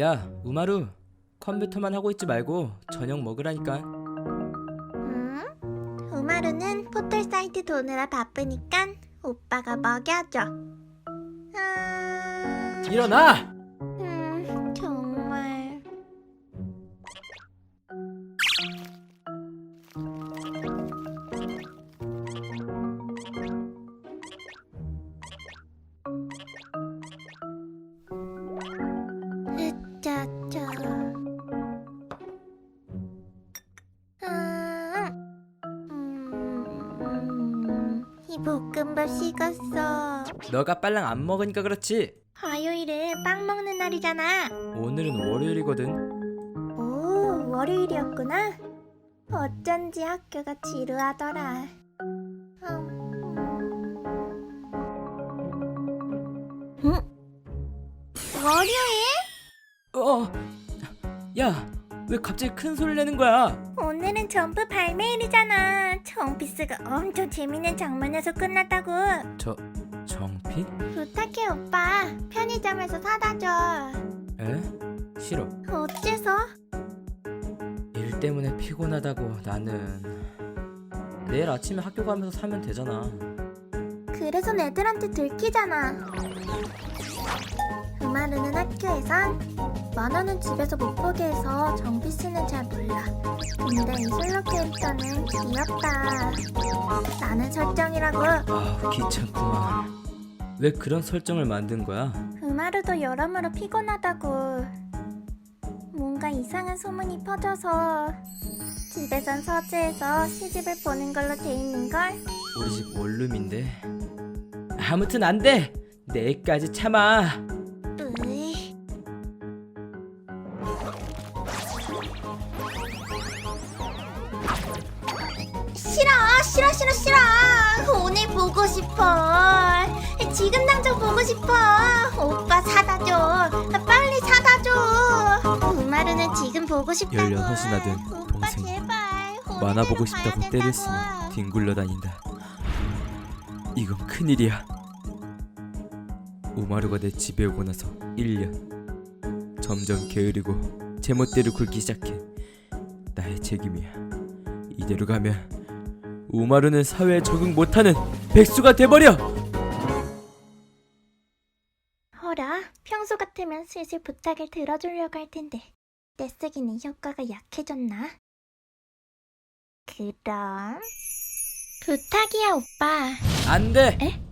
야, 우마루. 컴퓨터만 하고 있지 말고 저녁 먹으라니까. 음? 우마루는 포털 사이트 도느라 바쁘니까 오빠가 먹여줘. 아... 일어나! 이 볶음밥 식었어. 너가 빨랑 안 먹으니까 그렇지. 화요일은 빵 먹는 날이잖아. 오늘은 월요일이거든. 오, 월요일이었구나. 어쩐지 학교가 지루하더라. 음. 응? 월요일? 어. 야, 왜 갑자기 큰 소리를 내는 거야? 오늘은 점프 발매일이잖아. 정피스가 엄청 재밌는 장면에서 끝났다고. 저 정핀? 부탁해 오빠. 편의점에서 사다 줘. 에? 싫어. 어째서? 일 때문에 피곤하다고 나는 내일 아침에 학교 가면서 사면 되잖아. 그래서 애들한테 들키잖아. 우마루는 학교에선 만화는 집에서 못 보게 해서 정피스는 잘 몰라. 근데 이 솔로 캐릭터는 귀엽다. 나는 설정이라고. 아, 귀찮구만. 왜 그런 설정을 만든 거야? 우마루도 여러모로 피곤하다고. 뭔가 이상한 소문이 퍼져서 집에선 서재에서 시집을 보는 걸로 돼 있는 걸. 우리 집 원룸인데. 아무튼 안 돼. 내일까지 참아. 싫어 오늘 보고 싶어 지금 당장 보고 싶어 오빠 사다 줘 빨리 사다 줘 우마루는 지금 보고 싶다고 16이나 된 오빠 동생. 제발 만화 보고 싶다고 때를. 쓰며 뒹굴러 다닌다. 이건 큰일이야. 우마루가 내 집에 오고 나서 1년. 점점 게으르고 제멋대로 굴기 시작해. 나의 책임이야. 이대로 가면 우마루는 사회에 적응 못하는 백수가 돼버려. 허라, 평소 같으면 슬슬 부탁을 들어주려고 할 텐데 떼쓰기는 효과가 약해졌나? 그럼 부탁이야 오빠. 안 돼. 에?